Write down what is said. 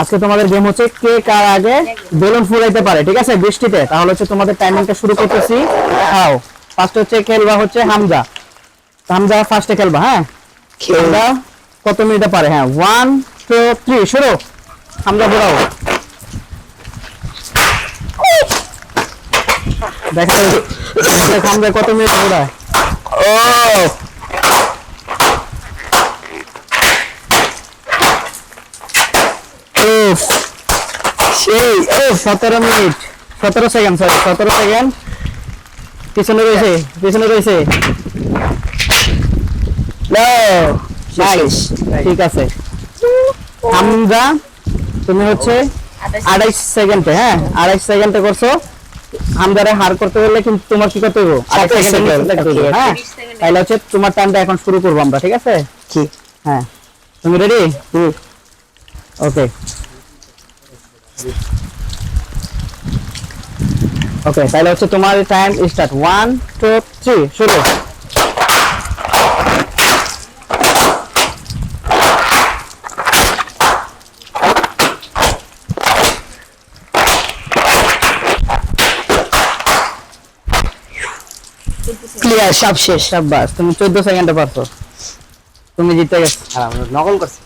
আজকে তোমাদের গেম হচ্ছে কে কার আগে বেলুন ফুলাইতে পারে ঠিক আছে? বৃষ্টিতে। তাহলে হচ্ছে তোমাদের টাইমিংটা শুরু করতেছি। হাও ফার্স্ট হচ্ছে খেলবা হচ্ছে হামজা। হামজা ফার্স্টে খেলবা হ্যাঁ? হামজা কত মিনিটে পারে? হ্যাঁ ওয়ান টু থ্রি শুরু। হামজা ঘোরাও। দেখো দেখ হামজা কত মিনিট ঘোরায়? ও উফ। সেই ও সতেরো মিনিট। সতেরো সেকেন্ড সরি সতেরো সেকেন্ড পিছনে রয়েছে পিছনে রয়েছে. ঠিক আছে। হামজা তুমি হচ্ছে আড়াইশ সেকেন্ডে হ্যাঁ আড়াইশ সেকেন্ডে করছ। হামজারে হার করতে হলে কিন্তু তোমার কি করতে হবে আড়াইশ সেকেন্ড হ্যাঁ। তাহলে হচ্ছে তোমার টাইমটা এখন শুরু করব আমরা ঠিক আছে? কি? হ্যাঁ। তুমি রেডি ওকে ওকে তাহলে হচ্ছে তোমার time start one two three শুরু ক্লিয়ার সব শেষ সাব্বাস তুমি চোদ্দ সেকেন্ডে পারছ তুমি জিতে গেছো আর আমরা নকল করছি